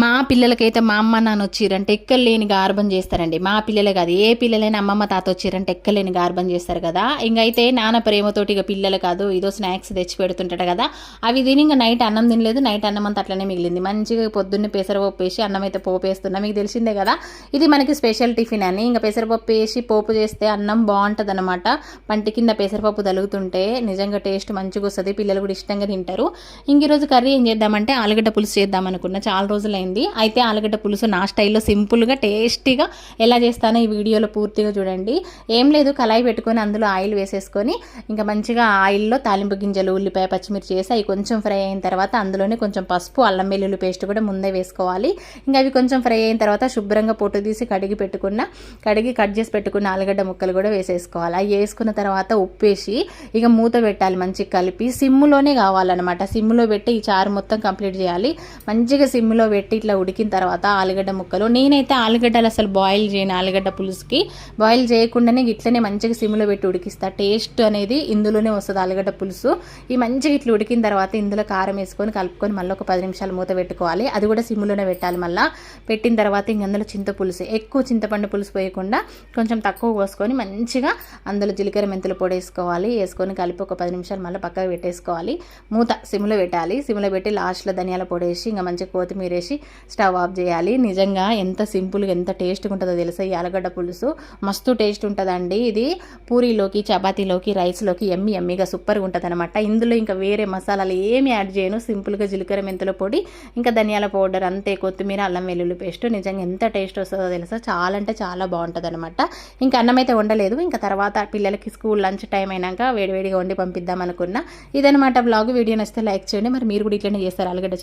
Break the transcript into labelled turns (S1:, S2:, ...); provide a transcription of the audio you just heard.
S1: మా పిల్లలకైతే మా అమ్మ నాన్న వచ్చిరంటే ఎక్కలేని గార్భం చేస్తారండి. మా పిల్లలే కాదు ఏ పిల్లలైనా అమ్మమ్మ తాత వచ్చిరంటే ఎక్కలేని గార్భం చేస్తారు కదా. ఇంకైతే నాన్న ప్రేమతోటి ఇక పిల్లలు కాదు ఇదో స్నాక్స్ తెచ్చి పెడుతుంటాడు కదా. అవి తిని ఇంకా నైట్ అన్నం తినలేదు నైట్ అన్నం అంతా అట్లనే మిగిలింది. మంచిగా పొద్దున్నే పెసరపప్పు వేసి అన్నం అయితే పోపు వేస్తున్నా. మీకు తెలిసిందే కదా ఇది మనకి స్పెషల్ టిఫిన్ అని. ఇంకా పెసరపప్పు వేసి పోపు చేస్తే అన్నం బాగుంటుంది అనమాట పంటి కింద పెసరపప్పు తలుగుతుంటే నిజంగా టేస్ట్ మంచిగా వస్తుంది పిల్లలు కూడా ఇష్టంగా తింటారు. ఇంక ఈరోజు కర్రీ ఏం చేద్దామంటే ఆలుగడ్డ పులుసు చేద్దాం అనుకున్నా. చాలా అయింది. అయితే ఆలుగడ్డ పులుసు నా స్టైల్లో సింపుల్గా టేస్టీగా ఎలా చేస్తానో ఈ వీడియోలో పూర్తిగా చూడండి. ఏం లేదు కళాయి పెట్టుకొని అందులో ఆయిల్ వేసేసుకొని ఇంకా మంచిగా ఆయిల్లో తాలింపు గింజలు ఉల్లిపాయ పచ్చిమిర్చి వేసి అవి కొంచెం ఫ్రై అయిన తర్వాత అందులోనే కొంచెం పసుపు అల్లం వెల్లుల్లి పేస్ట్ కూడా ముందే వేసుకోవాలి. ఇంకా అవి కొంచెం ఫ్రై అయిన తర్వాత శుభ్రంగా పొట్టు తీసి కడిగి పెట్టుకున్న కడిగి కట్ చేసి పెట్టుకున్న ఆలుగడ్డ ముక్కలు కూడా వేసేసుకోవాలి. అవి వేసుకున్న తర్వాత ఉప్పేసి ఇక మూత పెట్టాలి మంచిగా కలిపి. సిమ్లోనే కావాలన్నమాట. సిమ్లో పెట్టి ఈ చారు మొత్తం కంప్లీట్ చేయాలి. మంచిగా సిమ్లో పెట్టి ఇట్లా ఉడికిన తర్వాత ఆలుగడ్డ ముక్కలు. నేనైతే ఆలుగడ్డలు అసలు బాయిల్ చేయను ఆలుగడ్డ పులుసుకి. బాయిల్ చేయకుండానే ఇట్లనే మంచిగా సిమ్లో పెట్టి ఉడికిస్తా. టేస్ట్ అనేది ఇందులోనే వస్తుంది ఆలుగడ్డ పులుసు. ఈ మంచిగా ఇట్లా ఉడికిన తర్వాత ఇందులో కారం వేసుకొని కలుపుకొని మళ్ళీ ఒక పది నిమిషాలు మూత పెట్టుకోవాలి. అది కూడా సిమ్లోనే పెట్టాలి మళ్ళీ. పెట్టిన తర్వాత ఇంక అందులో చింత పులుసు. ఎక్కువ చింతపండు పులుసు పోయకుండా కొంచెం తక్కువ పోసుకొని మంచిగా అందులో జీలకర్ర మెంతులు పొడి వేసుకోవాలి. వేసుకొని కలిపి ఒక పది నిమిషాలు మళ్ళీ పక్కకు పెట్టేసుకోవాలి. మూత సిమ్లో పెట్టాలి. సిమ్లో పెట్టి లాస్ట్లో ధనియాల పొడి వేసి ఇంకా మంచిగా కొత్తిమీర వేసి స్టవ్ ఆఫ్ చేయాలి. నిజంగా ఎంత సింపుల్గా ఎంత టేస్ట్గా ఉంటుందో తెలుసా? ఈ ఆలుగడ్డ పులుసు మస్తు టేస్ట్ ఉంటుందండి. ఇది పూరీలోకి చపాతీలోకి రైస్లోకి ఎమ్మి ఎమ్మిగా సూపర్గా ఉంటుంది అనమాట ఇందులో ఇంకా వేరే మసాలాలు ఏమి యాడ్ చేయను. సింపుల్గా జీలకర్ర మెంతుల పొడి ఇంకా ధనియాల పౌడర్ అంతే కొత్తిమీర అల్లం వెల్లుల్లి పేస్ట్. నిజంగా ఎంత టేస్ట్ వస్తుందో తెలుసా? చాలా అంటే చాలా బాగుంటుంది అనమాట ఇంకా అన్నం అయితే వండలేదు. ఇంకా తర్వాత పిల్లలకి స్కూల్ లంచ్ టైం అయినాక వేడివేడిగా వండి పంపిద్దాం అనుకున్నా. ఇదనమాట బ్లాగ్. వీడియో నచ్చితే లైక్ చేయండి. మరి మీరు కూడా ఇట్లనే చేస్తారు. ఆలుగడ్డ